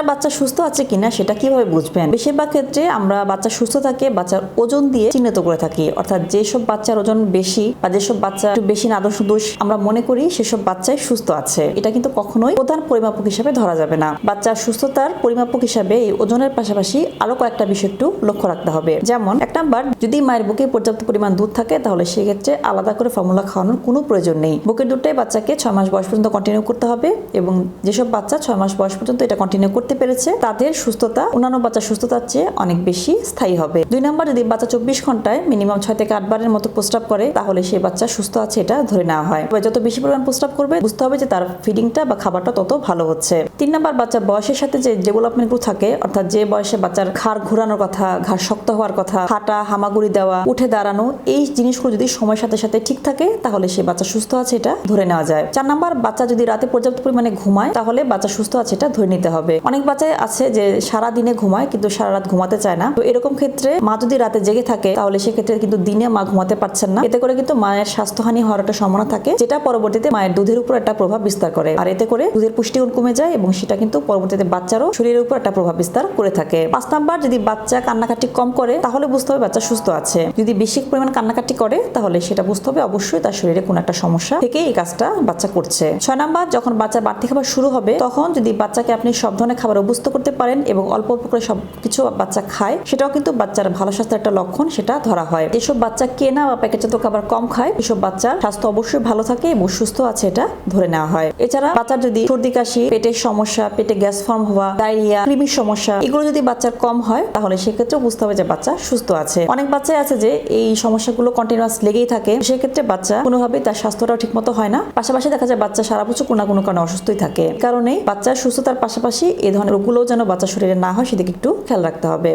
আপনার বাচ্চা সুস্থ আছে কিনা সেটা কীভাবে বুঝবেন? বেশিরভাগ ক্ষেত্রে আমরা বাচ্চা সুস্থ থাকে, বাচ্চার ওজন দিয়ে চিহ্নিত করে থাকি। অর্থাৎ যেসব বাচ্চার ওজন বেশি বা যেসব বাচ্চা একটু বেশি নাদোষ দোষ আমরা মনে করি সেসব বাচ্চাই সুস্থ আছে। এটা কিন্তু কখনোই প্রধান পরিমাপক হিসাবে ধরা যাবে না। বাচ্চার সুস্থতার পরিমাপক হিসাবে এই ওজনের পাশাপাশি আরও কয়েকটা বিষয় একটু লক্ষ্য রাখতে হবে। যেমন, এক নাম্বার, যদি মায়ের বুকে পর্যাপ্ত পরিমাণ দুধ থাকে, তাহলে সেক্ষেত্রে আলাদা করে ফর্মুলা খাওয়ানোর কোনো প্রয়োজন নেই। বুকের দুধটাই বাচ্চাকে ছয় মাস বয়স পর্যন্ত কন্টিনিউ করতে হবে এবং যেসব বাচ্চা ছয় মাস বয়স পর্যন্ত এটা কন্টিনিউ করতে পেরেছে, তাদের সুস্থতা, অন্যান্য বাচ্চার সুস্থতার চেয়ে অনেক বেশি স্থায়ী হবে। দুই নাম্বার যদি বাচ্চা চব্বিশ ঘন্টায় মিনিমাম ছয় থেকে আট বারের মতো প্রস্রাব করে, তাহলে সেই বাচ্চা সুস্থ আছে এটা ধরে নেওয়া হয়। যত বেশি পরিমাণ প্রস্রাব করবে, বুঝতে হবে যে তার ফিডিংটা বা খাবারটা তত ভালো হচ্ছে। তিন নাম্বার বাচ্চার বয়সের সাথে যে ডেভেলপমেন্টগুলো থাকে, অর্থাৎ যে বয়সে বাচ্চার ঘাড় ঘোরানোর কথা, ঘাড় শক্ত হওয়ার কথা, হাঁটা, হামাগুড়ি দেওয়া, উঠে দাঁড়ানো, এই জিনিসগুলো যদি সময়ের সাথে সাথে ঠিক থাকে, তাহলে সে বাচ্চা সুস্থ আছে এটা ধরে নেওয়া যায়। চার নাম্বার বাচ্চা যদি রাতে পর্যাপ্ত পরিমাণে ঘুমায়, তাহলে বাচ্চা সুস্থ আছে এটা ধরে নিতে হবে। অনেক বাচ্চাই আছে যে সারা দিনে ঘুমায় কিন্তু সারা রাত ঘুমাতে চায় না। তো এরকম ক্ষেত্রে মা যদি রাতে জেগে থাকে, তাহলে সেক্ষেত্রে কিন্তু দিনে মা ঘুমাতে পারছেন না। এতে করে কিন্তু মায়ের স্বাস্থ্যহানি হওয়ার একটা সম্ভাবনা থাকে, যেটা পরবর্তীতে মায়ের দুধের উপর একটা প্রভাব বিস্তার করে। আর এতে করে দুধের পুষ্টিগুণ কমে যায় এবং সেটা কিন্তু পরবর্তীতে বাচ্চারও শরীরের উপর একটা প্রভাব বিস্তার করে থাকে। পাঁচ নাম্বার, যদি বাচ্চা কান্নাকাটি কম করে, তাহলে বুঝতে হবে বাচ্চা সুস্থ আছে। যদি বেশি পরিমাণ কান্নাকাটি করে, তাহলে সেটা বুঝতে হবে অবশ্যই তার শরীরে কোনো একটা সমস্যা থেকে এই কাজটা বাচ্চা করছে। ছয় নাম্বার, যখন বাচ্চা বাড়তি খাবার শুরু হবে, তখন যদি বাচ্চাকে আপনি সব ধরনের খাবার অভ্যস্ত করতে পারেন এবং অল্প অল্প করে সব কিছু বাচ্চা খায়, সেটাও কিন্তু বাচ্চার ভালো স্বাস্থ্যের একটা লক্ষণ, সেটা ধরা হয়। যেসব বাচ্চা কেনা বা প্যাকেটজাত খাবার কম খায়, এসব বাচ্চার স্বাস্থ্য অবশ্যই ভালো থাকে এবং সুস্থ আছে এটা ধরে নেওয়া হয়। এছাড়া বাচ্চার যদি সর্দি, কাশি, পেটের সমস্যা, পেটে গ্যাস ফর্ম হওয়া, ডায়রিয়া, কৃমির সমস্যা, এগুলো যদি বাচ্চার কম হয়, তাহলে সেক্ষেত্রে বুঝতে হবে যে বাচ্চা সুস্থ আছে। অনেক বাচ্চাই আছে যে এই সমস্যাগুলো কন্টিনিউয়াস লেগেই থাকে, সেক্ষেত্রে বাচ্চা কোনোভাবে তার স্বাস্থ্যটাও ঠিকমতো হয় না। পাশাপাশি দেখা যায় বাচ্চা সারা বছর কোনো না কোনো কারণে অসুস্থই থাকে। কারণে বাচ্চার সুস্থতার পাশাপাশি এই ধরনের রোগগুলোও যেন বাচ্চা শরীরে না হয় সেদিকে একটু খেয়াল রাখতে হবে।